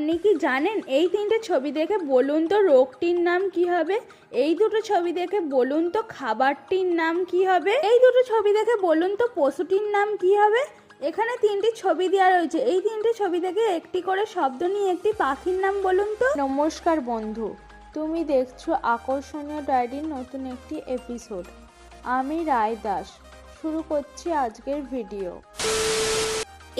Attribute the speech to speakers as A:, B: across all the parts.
A: আপনি কি জানেন এই তিনটে ছবি দেখে বলুন তো রোগটির নাম কি হবে? এই দুটো ছবি দেখে বলুন তো খাবারটির নাম কি হবে? এই দুটো ছবি দেখে বলুন তো পশুটির নাম কি হবে? এখানে তিনটি ছবি দেওয়া রয়েছে। এই তিনটি ছবি থেকে একটি করে শব্দ নিয়ে একটি পাখির নাম বলুন তো।
B: নমস্কার বন্ধু, তুমি দেখছ আকর্ষণীয় ডায়েরির নতুন একটি এপিসোড আমি রায় দাস। শুরু করছি আজকের ভিডিও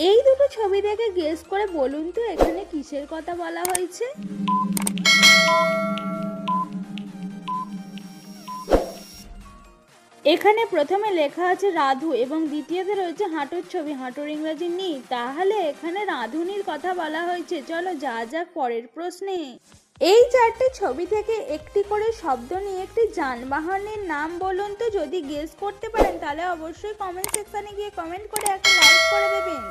A: এই দুটো ছবি দেখে গেস করে বলুন তো এখানে কিসের কথা বলা হয়েছে? এখানে প্রথমে লেখা আছে রাধু এবং দ্বিতীয়তে রয়েছে হাঁটুর ছবি, হাঁটুর ইংরাজি নি তাহলে এখানে রাধুনির কথা বলা হয়েছে। চলো যা যাক পরের প্রশ্নে। এই চারটে ছবি থেকে একটি করে শব্দ নিয়ে একটি যানবাহনের নাম বলুন তো, যদি গেস করতে পারেন, তাহলে অবশ্যই কমেন্ট সেকশনে গিয়ে কমেন্ট করে একটা লাইক করে দেবেন।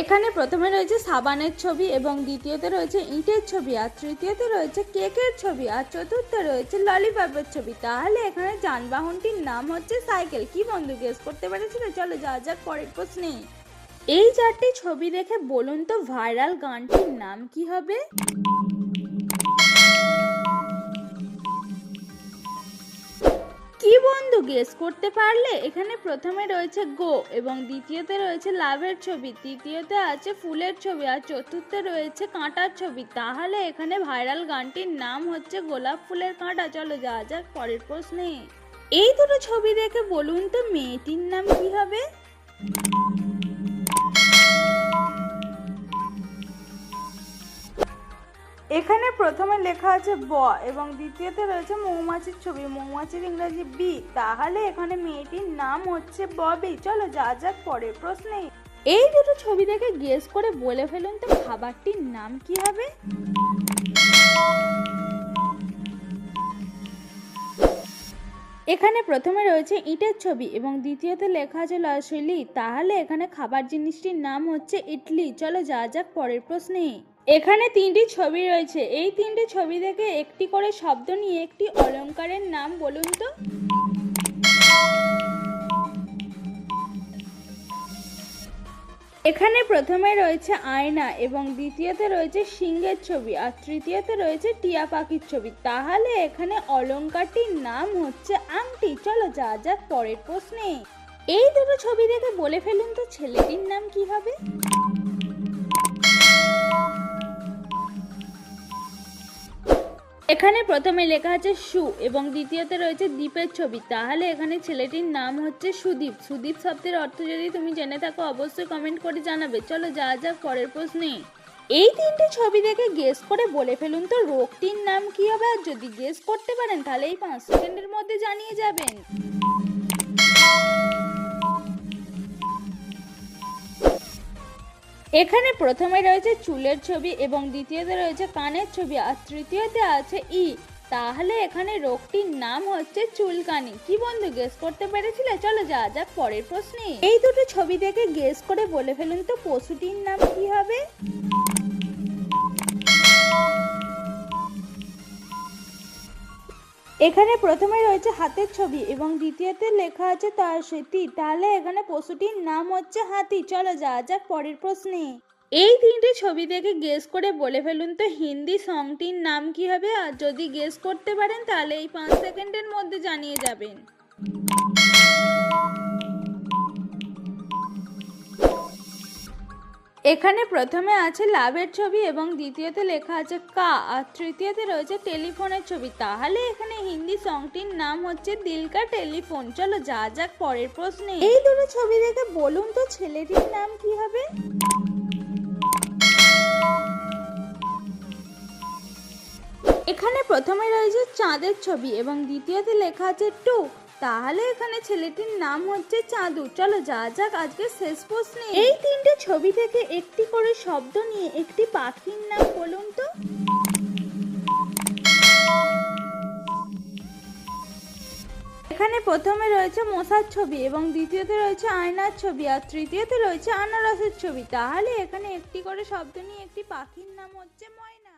A: এখানে প্রথমে রয়েছে সাবানের ছবি এবং দ্বিতীয়তে রয়েছে ইটের ছবি, আর তৃতীয়তে রয়েছে কেকের ছবি, আর চতুর্থে রয়েছে ললিপপের ছবি। তাহলে এখানে যানবাহনটির নাম হচ্ছে সাইকেল। কি বন্ধু গেস করতে পেরেছিল? চলো যা যাক পরের প্রশ্নে। এই চারটি ছবি দেখে বলুন তো ভাইরাল গানটির নাম কি হবে? কি বন্ধু গেস করতে পারলে? এখানে প্রথমে রয়েছে গো এবং দ্বিতীয়তে রয়েছে লাভের ছবি, তৃতীয়তে আছে ফুলের ছবি আর চতুর্থে রয়েছে কাঁটার ছবি। তাহলে এখানে ভাইরাল গানটির নাম হচ্ছে গোলাপ ফুলের কাঁটা। চলো যা যাক পরের প্রশ্নে। এই দুটো ছবি দেখে বলুন তো মেয়েটির নাম কি হবে? এখানে প্রথমে লেখা আছে ব এবং দ্বিতীয়তে রয়েছে মৌমাছির ছবি। মৌমাছির ইংরেজি বি। তাহলে এখানে মেয়েটির নাম হচ্ছে ববি। চলো যা যাক পরের প্রশ্নে এই দুটো ছবি দেখে গেস করে বলে ফেলুন তো খাবারটির নাম কি হবে? এখানে প্রথমে রয়েছে ইটের ছবি এবং দ্বিতীয়তে লেখা আছে লসলি। তাহলে এখানে খাবার জিনিসটির নাম হচ্ছে ইডলি। চলো যা যাক পরের প্রশ্নে এখানে তিনটি ছবি রয়েছে। এই তিনটি ছবি থেকে একটি করে শব্দ নিয়ে একটি অলংকারের নাম বলুন তো। এখানে প্রথমে রয়েছে আয়না এবং দ্বিতীয়তে রয়েছে সিংহের ছবি আর তৃতীয়তে রয়েছে টিয়া পাখির ছবি। তাহলে এখানে অলঙ্কারটির নাম হচ্ছে আংটি। চলো যা যাক পরের প্রশ্নে। এই দুটো ছবি দেখে বলে ফেলুন তো ছেলেটির নাম কি হবে? এখানে প্রথমে লেখা আছে সু এবং দ্বিতীয়তে রয়েছে দ্বীপের ছবি। তাহলে এখানে ছেলেটির নাম হচ্ছে সুদীপ। সুদীপ শব্দের অর্থ যদি তুমি জেনে থাকো, অবশ্যই কমেন্ট করে জানাবে। চলো যা যাক পরের প্রশ্নে। এই তিনটে ছবি দেখে গেস করে বলে ফেলুন তো, রোগটির নাম কি হবে? আর যদি গেস করতে পারেন, তাহলে এই পাঁচ সেকেন্ডের মধ্যে জানিয়ে যাবেন। এখানে প্রথমে রয়েছে চুলের ছবি এবং দ্বিতীয়তে রয়েছে কানের ছবি আর তৃতীয়তে আছে ই। তাহলে এখানে রোগটির নাম হচ্ছে চুলকানি। কি বন্ধু গেস করতে পেরেছিলে? চলো যা যাক পরের প্রশ্নে। এই দুটো ছবি দেখে গেস করে বলে ফেলুন তো, পশুটির নাম কি হবে? এখানে প্রথমে রয়েছে হাতের ছবি এবং দ্বিতীয়তে লেখা আছে তার সেটি। তাহলে এখানে পশুটির নাম হচ্ছে হাতি। চলো যা যাক পরের প্রশ্নে। এই তিনটি ছবি দেখে গেস করে বলে ফেলুন তো, হিন্দি সংটির নাম কি হবে? আর যদি গেস করতে পারেন, তাহলে এই পাঁচ সেকেন্ডের মধ্যে জানিয়ে যাবেন। এখানে প্রথমে আছে লাভের ছবি এবং দ্বিতীয়তে লেখা আছে কা আর তৃতীয়তে রয়েছে টেলিফোনের ছবি। তাহলে এখানে হিন্দি সংটির নাম হচ্ছে দিলকা টেলিফোন। চলো যা যাক পরের প্রশ্নে। এই দুটো ছবি দেখে বলুন তো ছেলেটির নাম কি হবে? এখানে প্রথমে রয়েছে চাঁদের ছবি এবং দ্বিতীয়তে লেখা আছে টু। তাহলে এখানে ছেলেটির নাম হচ্ছে চাঁদু। চলো যা যাক আজকে শেষ প্রশ্নে। এই তিনটে ছবি থেকে একটি করে শব্দ নিয়ে একটি পাখির নাম বলুন তো। এখানে প্রথমে রয়েছে মশার ছবি এবং দ্বিতীয়তে রয়েছে আয়নার ছবি আর তৃতীয়তে রয়েছে আনারসের ছবি। তাহলে এখানে একটি করে শব্দ নিয়ে একটি পাখির নাম হচ্ছে ময়না।